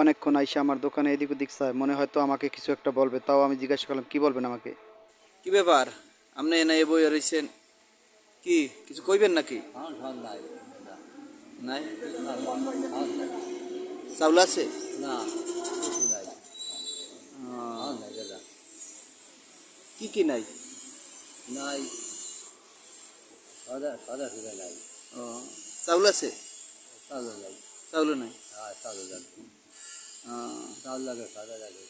অনেকক্ষণ আইসা আমার দোকানে এদিক ওদিক চায় মনে হয়তো আমাকে কিছু একটা বলবে তাও আমি জিজ্ঞাসা করলাম কি বলবেন আমাকে? কি ব্যাপার? আপনি এনে এ বই রয়েছেন কি কিছু কইবেন নাকি? নাই? চাউল আছে? না কি কি নাই? নাই। সাদা সাদা সুদা নাই। ও, চাউল আছে? চালু নাই। চাউল নাই? হ্যাঁ চালু চাল লাগে সাদা লাগে।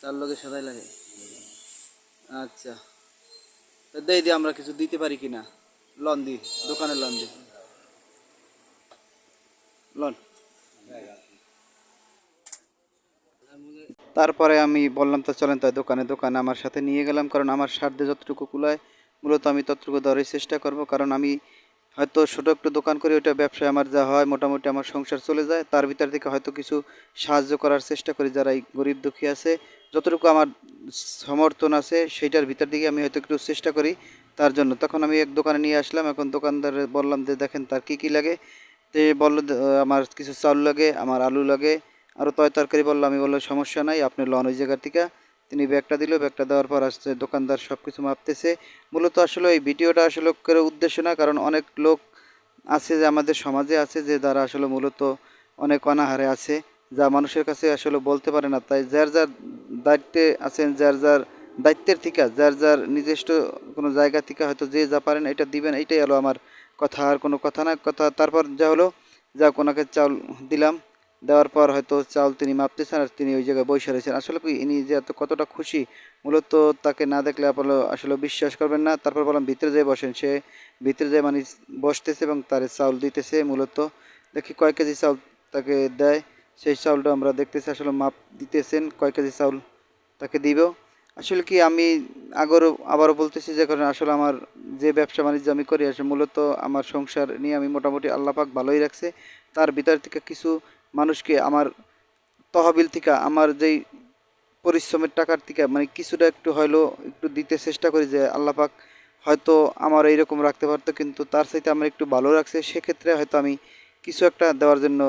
তার লগে সদাই লাগে? আচ্ছা। তো দেই দিয়ে আমরা কিছু দিতে পারি কিনা? লন দি দোকানে লন দি। লন। তারপরে আমি বললাম তো চলেন তাই দোকানে দোকানে আমার সাথে নিয়ে গেলাম। কারণ আমার সাধ্যে যতটুকু কুলায় মূলত আমি ততটুকু দেওয়ারই চেষ্টা করব। কারণ আমি হয়তো ছোটো একটু দোকান করে ওইটা ব্যবসায় আমার যা হয়, মোটামুটি আমার সংসার চলে যায়। তার ভিতর থেকে হয়তো কিছু সাহায্য করার চেষ্টা করি যারা এই গরিব দুঃখী আছে। যতটুকু আমার সমর্থন আছে, সেইটার ভিতর দিকে আমি হয়তো একটু চেষ্টা করি তার জন্য। তখন আমি এক দোকানে নিয়ে আসলাম, এখন দোকানদার বললাম যে, দেখেন, তার কি কি লাগে? তে বলল আমার কিছু চাউল লাগে, আমার আলু লাগে। আরও তয় তরকারি বলল, আমি বলল সমস্যা নাই, আপনি লন ওই জায়গার থেকে। তিনি ব্যাগটা দিল, ব্যাগটা দেওয়ার পর আসছে, দোকানদার সব কিছু মাপতেছে। মূলত আসলে এই ভিডিওটা আসলে করে উদ্দেশ্য না, কারণ অনেক লোক আছে যে আমাদের সমাজে আছে যে যারা আসলে মূলত অনেক অনাহারে আছে, যা মানুষের কাছে আসলে বলতে পারে না। তাই যার যার দায়িত্বে আছেন, যার যার দায়িত্বের থেকে যার যার নিজস্ব কোনো জায়গা থেকে হয়তো যে যা পারেন, এটা দিবেন এইটাই হলো আমার কথা। আর কোনো কথা না, কথা তারপর যা হলো যা ওনাকে চাউল দিলাম। দেওয়ার পর হয়তো চাউল তিনি মাপতেছেন আর তিনি ওই জায়গায় বসে রয়েছেন। আসলে কি ইনি যে এত কতটা খুশি, মূলত তাকে না দেখলে আপনারা আসলে বিশ্বাস করবেন না। তারপর বললাম, ভিতরে যেয়ে বসেন। সে ভিতরে যেয়ে মানে বসতেছে এবং তার চাউল দিতেছে মূলত। দেখি কয় কেজি চাউল তাকে দেয়। সেই চাউলটা আমরা দেখতেছি আসলে মাপ দিতেছেন, কয় কেজি চাউল তাকে দিব। আসলে কি আমি আগরও, আবারও বলতেছি যে কারণে আসলে আমার যে ব্যবসা বাণিজ্য আমি করি, আসলে মূলত আমার সংসার নিয়ে আমি মোটামুটি আল্লাপাক ভালোই রাখছে। তার ভিতর থেকে কিছু মানুষকে আমার তহবিল থেকে, আমার যেই পরিশ্রমের টাকার থেকে মানে কিছুটা একটু হলেও একটু দিতে চেষ্টা করি যে আল্লাপাক হয়তো আমার এইরকম রাখতে পারতো, কিন্তু তার সাথে আমার একটু ভালো রাখছে সেক্ষেত্রে হয়তো আমি কিছু একটা দেওয়ার জন্য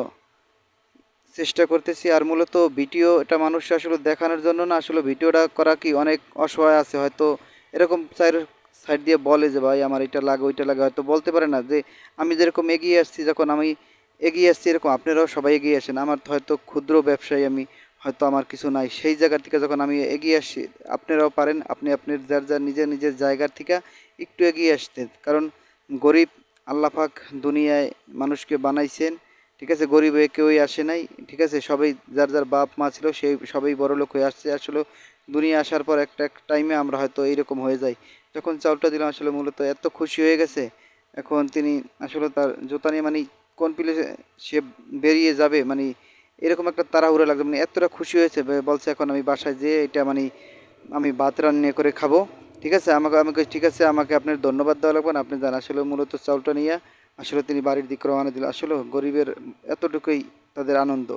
চেষ্টা করতেছি। আর মূলত ভিডিও এটা মানুষ আসলে দেখানোর জন্য না, আসলে ভিডিওটা করা কি অনেক অসহায় আছে। হয়তো এরকম সাইড সাইড দিয়ে বলে যে, ভাই, আমার এটা লাগে, ওইটা লাগে। হয়তো বলতে পারে না যে, আমি যেরকম এগিয়ে আসছি, যখন আমি এগিয়ে আসছি এরকম, আপনারাও সবাই এগিয়ে আসেন। আমার হয়তো ক্ষুদ্র ব্যবসায়ী আমি, হয়তো আমার কিছু নাই। সেই জায়গা থেকে যখন আমি এগিয়ে আসছি আপনারাও পারেন, আপনি আপনার যার যার নিজের নিজের জায়গার থেকে একটু এগিয়ে আসতেন কারণ গরিব আল্লাপাক দুনিয়ায় মানুষকে বানাইছেন, ঠিক আছে? গরিব কেউই আসে নাই, ঠিক আছে? সবাই যার যার বাপ মা ছিল সেই সবাই বড় লোক হয়ে আসছে। আসলে দুনিয়া আসার পর একটা এক টাইমে আমরা হয়তো এইরকম হয়ে যাই। যখন চাউলটা দিলাম, আসলে মূলত এত খুশি হয়ে গেছে। এখন তিনি আসলে তার জুতা নিয়ে মানে কোন পিলে সে বেরিয়ে যাবে মানে এরকম একটা তাড়াহুড়া লাগবে মানে এতটা খুশি হয়েছে বলছে এখন আমি বাসায় যেয়ে এটা মানে আমি ভাত রান্না করে খাব। ঠিক আছে? আমাকে আমাকে, ঠিক আছে, আমাকে আপনার ধন্যবাদ দেওয়া লাগবে না, আপনি জান, আসলে মূলত চাউলটা নিয়ে আসলে তিনি বাড়ির দিক রওনা দিল। আসলে গরিবের এতটুকুই তাদের আনন্দ।